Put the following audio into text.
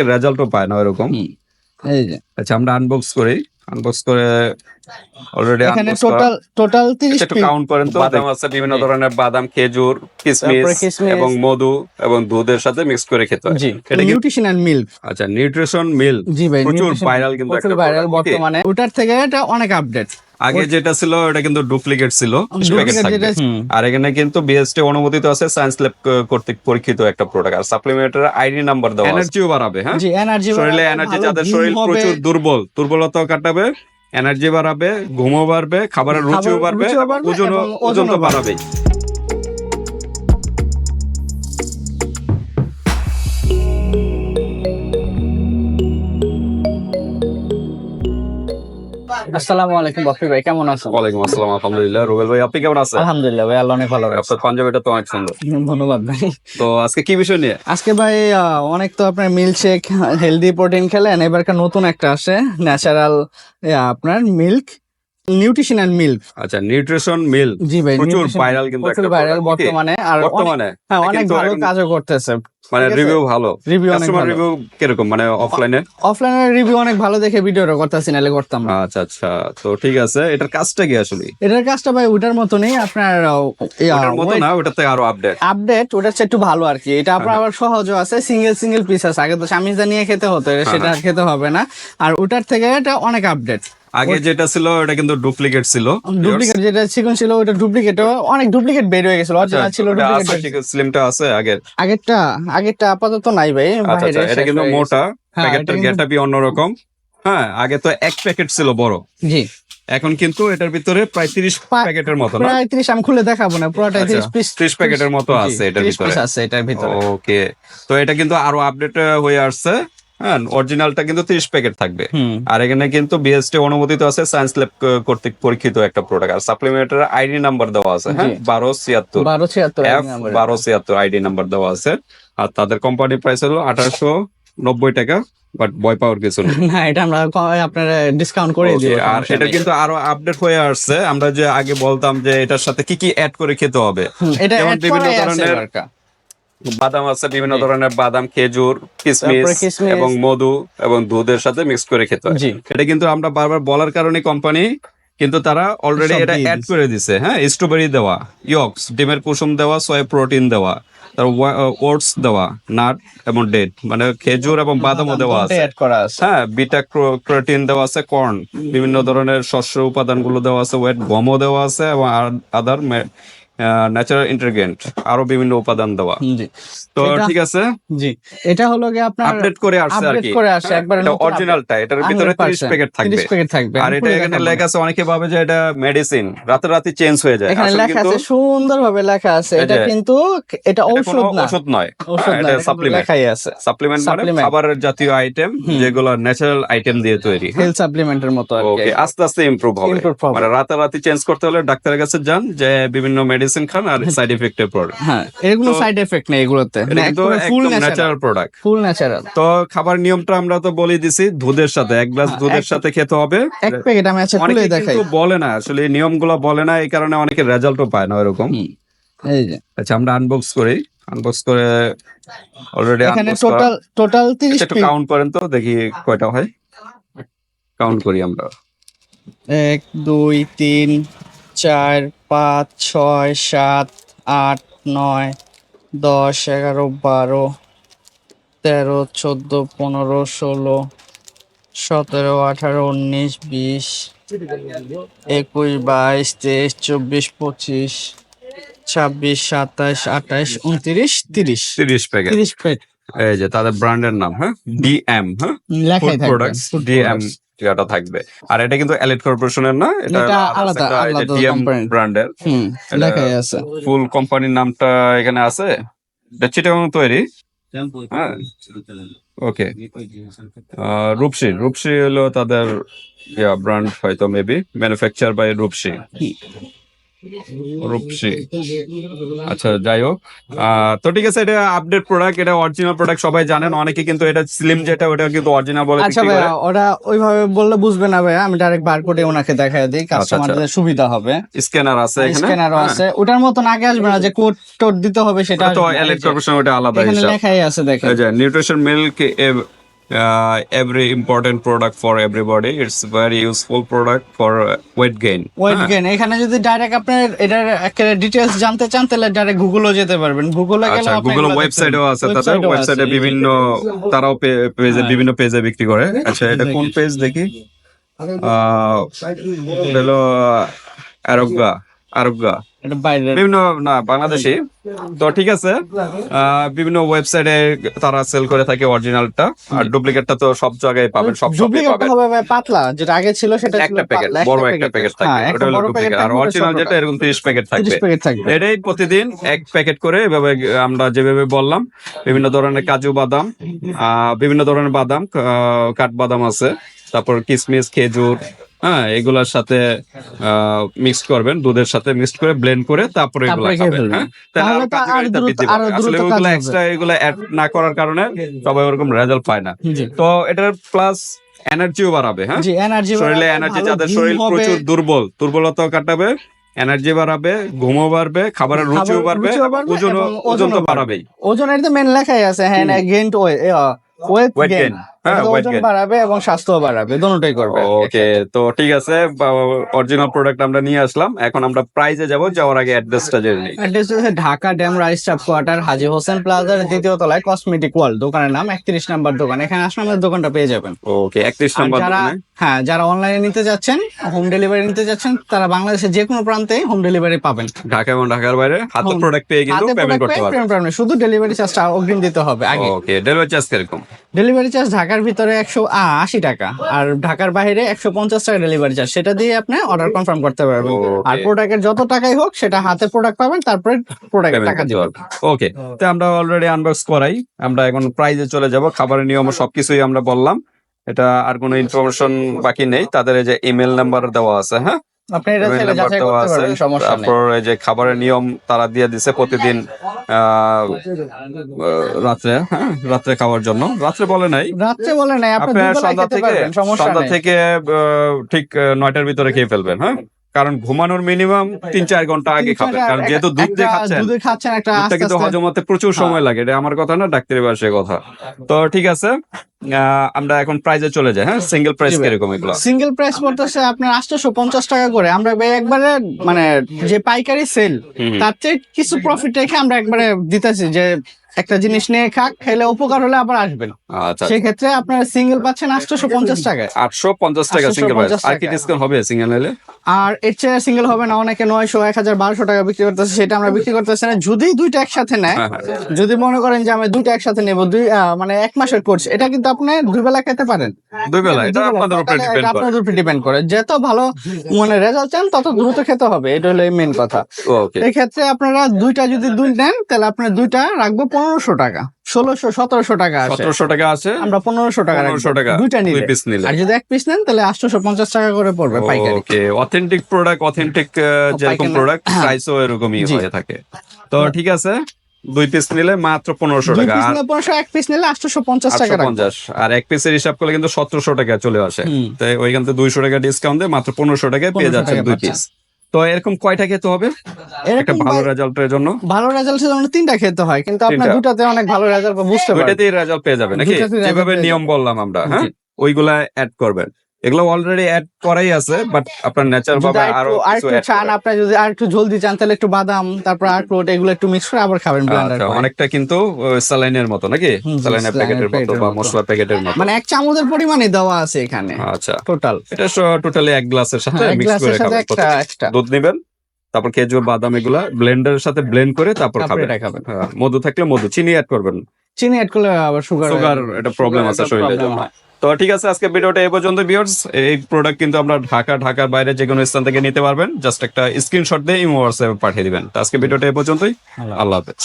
অনেকে রেজাল্টও পায় না এরকম হুম, এই যে। আচ্ছা আমরা আনবক্স করি। আনবক্স করে অলরেডি এখানে টোটাল টোটাল তিরিশ একটু কাউন্ট করেন তো। বাদাম আছে বিভিন্ন ধরনের বাদাম খেজুর তারপরে এবং মধু এবং দুধের সাথে মিক্স করে খেতে হয়। জি। এটা নিউট্রিশন এন্ড মিল্ক আচ্ছা নিউট্রিশন মিল জি ভাই প্রচুর viral কিন্তু একটা ভাইরাল? বর্তমানে। ওটার থেকে এটা অনেক আপডেট আগে যেটা ছিল এটা কিন্তু ডুপ্লিকেট ছিল। আর এখানে কিন্তু বিএসটি অনুমোদিত আছে সায়েন্স ল্যাব কর্তৃক পরীক্ষিত একটা প্রোডাক্ট আর সাপ্লিমেন্টের আইডি নাম্বার দেওয়া এনার্জিও বাড়াবে হ্যাঁ? জি এনার্জি শরীরে এনার্জি যাদের শরীর প্রচুর দুর্বল দুর্বলতা কাটাবে এনার্জি বাড়াবে ঘুমও বাড়বে খাবারের রুচিও বাড়বে ওজনও ওজন তো ওজনও বাড়াবেই আসসালামু আলাইকুম বাপি ভাই কেমন আছেন ওয়ালাইকুম আসসালাম আলহামদুলিল্লাহ। রুবেল ভাই আপনি কেমন আছেন? আলহামদুলিল্লাহ ভাই আল্লাহ অনেক ভালো আপনার পাঞ্জাবিটা তো অনেক সুন্দর। ধন্যবাদ ভাই। তো আজকে কি বিষয় নিয়ে? আজকে ভাই অনেক তো আপনার মিল্ক শেক হেলদি প্রোটিন খেলেন এবারকার নতুন একটা আসে ন্যাচারাল আপনার মিল্ক নিউট্রিশন এন্ড মিল্ক আচ্ছা নিউট্রিশন মিল জি ভাই প্রচুর ভাইরাল কিন্তু প্রচুর ভাইরাল বর্তমানে। আর বর্তমানে? হ্যাঁ অনেক ভালো কাজও করতেছে। মানে রিভিউ ভালো। রিভিউ অনেক ভালো। রিভিউ কীরকম? মানে অফলাইনে অফলাইনের রিভিউ অনেক ভালো দেখে ভিডিওটা করতেছি নাহলে করতাম আচ্ছা আচ্ছা তো ঠিক আছে। এটার কাজটা কি আসলে? এটার কাজটা ভাই ওটার মতনই আপনার ওটার মতো না ওটার থেকে আরও আপডেট আপডেট ওটার চেয়ে একটু ভালো আর কি। এটা হ্যাঁ, আপনার আবার সহজও আছে সিঙ্গেল সিঙ্গেল পিস আছে আগে তো স্বামীজা নিয়ে খেতে হতো হ্যাঁ, সেটা আর খেতে হবে না। আর ওটার থেকে এটা অনেক আপডেট আগে যেটা ছিল ওটা কিন্তু ডুপ্লিকেট ছিল। ডুপ্লিকেট যেটা চিকন ছিল ওটা ডুপ্লিকেট অনেক ডুপ্লিকেট বের হয়ে গেছিল। আচ্ছা, অরিজিনাল ছিল ডুপ্লিকেট স্লিমটা আছে আগের। আগেরটা আগেরটা আপাতত নাই ভাই আচ্ছা আচ্ছা এটা কিন্তু মোটা হ্যাঁ, প্যাকেটটার এটা কিন্তু- অন্যরকম। হ্যাঁ আগে তো এক প্যাকেট ছিল বড়। জি। এখন কিন্তু এটার ভিতরে প্রায় তিরিশ প্যাকেটের মতো না? প্রায় 30 আমি খুলে দেখাবো না পুরোটাই আচ্ছা, 30 পিস 30 প্যাকেটের মতো আছে এটার ভিতরে। আছে এটার ভিতরে। ওকে তো এটা কিন্তু আরও আপডেট হয়ে আসছে। হ্যাঁ অরিজিনালটা কিন্তু তিরিশ প্যাকেট থাকবে। আর এখানে কিন্তু বিএসটি অনুমোদিত আছে সায়েন্স ল্যাব কর্তৃক পরীক্ষিত একটা প্রোডাক্ট আর সাপ্লিমেন্টের আইডি নাম্বার দেওয়া আছে হ্যাঁ বারো ছিয়াত্তর। বারো ছিয়াত্তর আইডি নাম্বার দেওয়া আছে। আর তাদের কোম্পানি প্রাইস হলো আঠারোশো নব্বই টাকা বাট ভয় পাওয়ার কিছু না এটা আমরা আপনার ডিসকাউন্ট করে দিই আর এটা কিন্তু আরও আপডেট হয়ে আসছে। আমরা যে আগে বলতাম যে এটার সাথে কি কি অ্যাড করে খেতে হবে। এটা বিভিন্ন ধরনের। বাদাম আছে বিভিন্ন ধরনের বাদাম খেজুর কিশমিশ। এবং মধু এবং দুধের সাথে মিক্স করে খেতে হয়। এটা কিন্তু আমরা বারবার বলার কারণে কোম্পানি কিন্তু তারা অলরেডি এটা অ্যাড করে দিছে হ্যাঁ? স্ট্রবেরি দেওয়া ইয়ক্স ডিমের কুসুম দেওয়া সয় প্রোটিন দেওয়া তার ওটস দেওয়া নাট এবং ডেট মানে খেজুর এবং বাদামও দেওয়া আছে। হ্যাঁ বিটা ক্রোটিন দেওয়া আছে কর্ন বিভিন্ন ধরনের শস্য উপাদানগুলো দেওয়া আছে ওয়েট গমও দেওয়া আছে এবং আদার ন্যাচারাল ইন্টারগ্রেন্ট আরও বিভিন্ন উপাদান দেওয়া। জি। তো ঠিক আছে? জি। এটা হলো গিয়ে আপনার আপডেট করে আসছে আর কি। করে একবারে অরিজিনালটা এটার ভিতরে 30 প্যাকেট থাকবে। 30 প্যাকেট থাকবে। আর এটা এখানে লেখা আছে অনেকে ভাবে যে এটা মেডিসিন রাতে রাতে চেঞ্জ হয়ে যায়। এখানে লেখা আছে সুন্দরভাবে লেখা আছে। এটা কিন্তু এটা ঔষধ না। নয়। ঔষধ হ্যাঁ, না এটা এটা সাপ্লিমেন্ট লেখাই আছে। সাপ্লিমেন্ট মানে. খাবারের জাতীয় আইটেম যেগুলো ন্যাচারাল আইটেম দিয়ে তৈরি হেলথ সাপ্লিমেন্টের মতো আর কি। ওকে আস্তে আস্তে ইমপ্রুভ হবে। মানে রাতারাতি চেঞ্জ করতে হলে ডাক্তারের কাছে যান যে বিভিন্ন মেডিসিন খান আর সাইড ইফেক্টে পড়ে হ্যাঁ তো- সাইড এফেক্ট নেই এগুলোতে। Full natural product full natural তো খাবার নিয়মটা আমরা তো বলে দিছি দুধের সাথে এক গ্লাস হ্যাঁ, দুধের সাথে খেতে হবে। এক প্যাকেট আমি আচ্ছা খুলে দেখাই। কিন্তু বলে না আসলে নিয়মগুলো বলে না এই কারণে অনেকে রেজাল্টও পায় না এরকম এই আচ্ছা আমরা আনবক্স করি। আনবক্স করে অলরেডি এখানে টোটাল টোটাল 30 একটু কাউন্ট করেন তো দেখি কয়টা হয়। কাউন্ট করি আমরা। এক দুই তিন চার পাঁচ ছয় সাত আট নয় দশ এগারো বারো তেরো চোদ্দ পনেরো ষোলো সতেরো আঠারো উনিশ বিশ একুশ বাইশ তেইশ চব্বিশ পঁচিশ ছাব্বিশ সাতাশ আঠাশ উনত্রিশ তিরিশ। তিরিশ প্যাকেট তিরিশ প্লেট এই যে তাদের ব্র্যান্ডের নাম হ্যাঁ? ডিএম হ্যাঁ? Products DM products। থাকবে। আর এটা কিন্তু এলিট কর্পোরেশনের না এটা আলাদা, ডিএম ব্র্যান্ডের লেখাই আছে। ফুল কোম্পানির নামটা এখানে আছে। চিটাগং তৈরি। হ্যাঁ। ওকে রূপসী রূপসী হলো তাদের ইয়া ব্র্যান্ড হয়তো maybe manufacture by Rupshi Rupshi. আচ্ছা যাই হোক। তো ঠিক আছে এটা আপডেট প্রোডাক্ট এটা অরিজিনাল প্রোডাক্ট সবাই জানেন। অনেকে কিন্তু এটা স্লিম যেটা ওটা কিন্তু অরিজিনাল বলে আচ্ছা ভাইয়া ওরা ওইভাবে বললে বুঝবে না ভাইয়া আমি ডাইরেক্ট বার কোডে ওনাকে দেখাই দিই কাস্টমারদের সুবিধা হবে। স্ক্যানার আছে আচ্ছা, এখানে? স্ক্যানারও হ্যাঁ। আছে। ওটার মতন আগে আসবে না যে কোড টোড দিতে হবে সেটা তো কর্পোরেশন ওটা আলাদা এখানে লেখাই আছে দেখেন। Nutrition milk uh, every important product for everybody. It's very useful product for uh, weight gain. Weight হ্যাঁ? গেন এখানে যদি ডাইরেক্ট আপনার এটার একটা ডিটেলস জানতে চান তাহলে ডাইরেক্ট গুগলও যেতে পারবেন। গুগলে গেলে আচ্ছা গুগল ওয়েবসাইটও আছে তাদের ওয়েবসাইটে বিভিন্ন তারাও পেজে বিভিন্ন পেজে বিক্রি করে। আচ্ছা এটা কোন পেজ দেখি? আহ, হলো আরোগ্যা। বাইরে বিভিন্ন না বাংলাদেশি। তো ঠিক আছে আহ, বিভিন্ন ওয়েবসাইটে তারা সেল করে থাকে অরিজিনালটা আর ডুপ্লিকেটটা তো সব জায়গায় পাবেন সব হবে পাতলা যেটা আগে ছিল সেটা একটা প্যাকেট বড় একটা প্যাকেট থাকবে হ্যাঁ, ওটা একটা হলো ডুপ্লিকেট আর অরিজিনাল যেটা এরকম 30 প্যাকেট থাকবে। এটাই প্রতিদিন এক প্যাকেট করে এভাবে আমরা যেভাবে বললাম বিভিন্ন ধরনের কাজু বাদাম আহ, বিভিন্ন ধরনের বাদাম আহ, কাঠবাদাম আছে। তারপর কিশমিশ খেজুর হ্যাঁ এগুলোর সাথে মিক্স করবেন দুধের সাথে মিক্স করে ব্লেন্ড করে তারপরে এগুলো খাবেন হ্যাঁ? তাহলে তাহলে আরও তো কার্যকারিতা বৃদ্ধি পাবে। আসলে কাজ এক্সট্রা এগুলো অ্যাড না করার কারণে সবাই ওরকম রেজাল্ট পায় না। তো এটার প্লাস এনার্জিও বাড়াবে হ্যাঁ? শরীরে এনার্জি যাদের শরীর প্রচুর দুর্বল দুর্বলতা কাটাবে এনার্জি বাড়াবে ঘুমও বাড়বে খাবারের রুচিও বাড়বে ওজন ওজন তো বাড়াবেই। ওজনের তো মেন লেখাই আছে হ্যাঁ গেইন ওয়েট gain, হ্যাঁ, ওজন বাড়াবে এবং স্বাস্থ্য বাড়াবে দুটোই করবে। ওকে তো ঠিক আছে অরিজিনাল প্রোডাক্ট আমরা নিয়ে আসলাম। এখন আমরা প্রাইজে যাব যাওয়ার আগে অ্যাড্রেসটা জেনে নিই। অ্যাড্রেস হচ্ছে Dhaka dam rice staff quarter Haji Hossain প্লাজার দ্বিতীয় তলায় কসমেটিক ওয়ার্ল্ড দোকানের নাম একত্রিশ নাম্বার দোকান। এখানে আসলে আমাদের দোকানটা পেয়ে যাবেন। ওকে একত্রিশ আর নম্বর হ্যাঁ যারা অনলাইনে নিতে যাচ্ছেন হোম ডেলিভারি নিতে যাচ্ছেন তারা বাংলাদেশের যে কোনো প্রান্তে হোম ডেলিভারি পাবেন। ঢাকা এবং ঢাকার বাইরে? হাতে প্রোডাক্ট পেয়ে কিন্তু পেমেন্ট করতে পেয়ে পারবে payment করবেন। শুধু ডেলিভারি চার্জটা অগ্রিম দিতে হবে আগে। ওকে ডেলিভারি চার্জ কীরকম? ডেলিভারি চার্জ ঢাকার ভিতরে একশো আশি টাকা আর ঢাকার বাইরে একশো পঞ্চাশ টাকা ডেলিভারি চার্জ সেটা দিয়ে আপনি অর্ডার কনফার্ম করতে পারবেন. আর প্রোডাক্টের যত টাকাই হোক সেটা হাতে প্রোডাক্ট পাবেন তারপরে প্রোডাক্ট পেমেন্ট টাকা দিবেন ওকে তো আমরা অলরেডি আনবক্স করাই। আমরা এখন প্রাইজে চলে যাব। খাবারের নিয়ম সবকিছুই আমরা বললাম। এটা আর কোনো ইনফরমেশন বাকি নেই। তাদের যে ইমেল নাম্বার দেওয়া আছে হ্যাঁ? আপনি এটা চাইলে যাচাই করতে পারবেন সমস্যা নেই। তারপর এই যে খাবারের নিয়ম তারা দিয়ে দিছে প্রতিদিন রাত্রে হ্যাঁ রাত্রে খাওয়ার জন্য। রাত্রে বলে নাই। রাত্রে বলে নাই আপনি সন্ধ্যা থেকে সন্ধ্যা থেকে ঠিক নয়টার ভিতরে খেয়ে ফেলবেন হ্যাঁ? কারণ ঘুমানোর মিনিমাম তিন চার ঘণ্টা আগে চার- কারণ যেহেতু দুধ দিয়ে খাচ্ছেন দুধে খাচ্ছেন একটা দুধটা কিন্তু হজম হতে প্রচুর হ্যাঁ। সময় লাগে। এটা আমার কথা না ডাক্তারি ভাষায় কথা। তো ঠিক আছে আমরা এখন প্রাইজে চলে যাই হ্যাঁ? সিঙ্গেল প্রাইস কীরকম এগুলো? সিঙ্গেল প্রাইস পড়তেছে আপনার আটশোশো পঞ্চাশ টাকা করে। আমরা একবারে মানে যে পাইকারি সেল তার চেয়ে কিছু প্রফিট রেখে আমরা একবারে দিতেছি যে একটা জিনিস নিয়ে খাক খেলে উপকার হলে আবার আসবেন। আচ্ছা সেক্ষেত্রে আপনার সিঙ্গেল পাচ্ছেন আটশোশো পঞ্চাশ টাকায়। আটশো পঞ্চাশ টাকা সিঙ্গেল আর কি ডিসকাউন্ট হবে সিঙ্গেল নিলে? আর এর চেয়ে সিঙ্গেল হবে না অনেকে নয়শো এক হাজার বারোশো টাকা বিক্রি করতেছে সেটা আমরা বিক্রি করতেছি না। যদি দুইটা একসাথে নেয় হ্যাঁ, হ্যাঁ। যদি মনে করেন যে আমি দুইটা একসাথে নেব দুই আহ, মানে এক মাসের কোর্স এটা কিন্তু আপনি দুই বেলা খেতে পারেন। দুই বেলা এটা আপনাদের উপরে ডিপেন্ড করে। আপনাদের উপর ডিপেন্ড করে। যত ভালো মানে রেজাল্ট চান তত দ্রুত খেতে হবে এটা হলো মেন কথা। ওকে এই ক্ষেত্রে আপনারা দুইটা যদি দুই নেন তাহলে আপনার দুইটা রাখব পনেরোশো টাকা। ষোলোশো সতেরোশো টাকা আছে। সতেরোশো টাকা আছে। আমরা পনেরোশো টাকা পনেরোশো টাকা দুইটা নিলে পিস নিলে। আর যদি এক পিস নেন তাহলে আটশোশো পঞ্চাশ টাকা করে পড়বে পাইকারি। ওকে অথেন্টিক প্রোডাক্ট অথেন্টিক যেরকম প্রোডাক্ট হ্যাঁ। প্রাইসও এরকমই হয়ে থাকে। তো ঠিক আছে দুই পিস নিলে মাত্র পনেরোশো টাকা। আর পনেরোশো এক পিস নিলে আটশোশো পঞ্চাশ টাকা পঞ্চাশ। আর এক পিসের হিসাব করলে কিন্তু সতেরোশো টাকা চলে আসে। তো ওইখান থেকে দুইশো টাকা ডিসকাউন্ট দিয়ে মাত্র পনেরোশো টাকায় পেয়ে যাচ্ছে দুই পিস তো এরকম কয়টা খেতে হবে? একটা ভালো রেজাল্টের জন্য। ভালো রেজাল্ট জন্য তিনটা খেতে হয় কিন্তু আপনার দুটাতে অনেক ভালো রেজাল্ট বুঝতে পারবেন। দুটাতেই রেজাল্ট পেয়ে যাবে নাকি? যেভাবে নিয়ম বললাম আমরা হ্যাঁ? ওইগুলা অ্যাড করবেন। এগুলো অলরেডি অ্যাড করাই আছে বাট আপনার নেচার ভাবে আরও আরেকটু- আরেকটু চান আপনি যদি আর একটু জলদি চান তাহলে একটু বাদাম তারপর আখরোট এগুলো একটু মিক্স করে আবার খাবেন ব্লেন্ডার আচ্ছা, অনেকটা কিন্তু স্যালাইনের মতো নাকি? স্যালাইনের প্যাকেটের মতো বা। মশলা প্যাকেটের মতো। মানে এক চামচের পরিমাণে দেওয়া আছে এখানে আচ্ছা। টোটাল এটা টোটালি এক গ্লাসের সাথে হ্যাঁ, মিক্স করে খাবেন দুধ নেবেন? তারপর খেজুর বাদাম এগুলা ব্লেন্ডারের সাথে ব্লেন্ড করে তারপর খাবেন। হ্যাঁ, মধু থাকলে মধু চিনি অ্যাড করবেন। চিনি অ্যাড করলে আবার সুগার সুগার এটা প্রবলেম আছে শরীরে তো ঠিক আছে আজকে ভিডিওটা এই পর্যন্ত ভিউয়ার্স এই প্রোডাক্ট কিন্তু আমরা ঢাকা ঢাকার বাইরে যে কোনো স্থান থেকে নিতে পারবেন। জাস্ট একটা স্ক্রিনশট দিয়ে ইমো হোয়াটসঅ্যাপে পাঠিয়ে দিবেন। তো আজকে ভিডিওটা এই পর্যন্তই। আল্লাহ হাফেজ।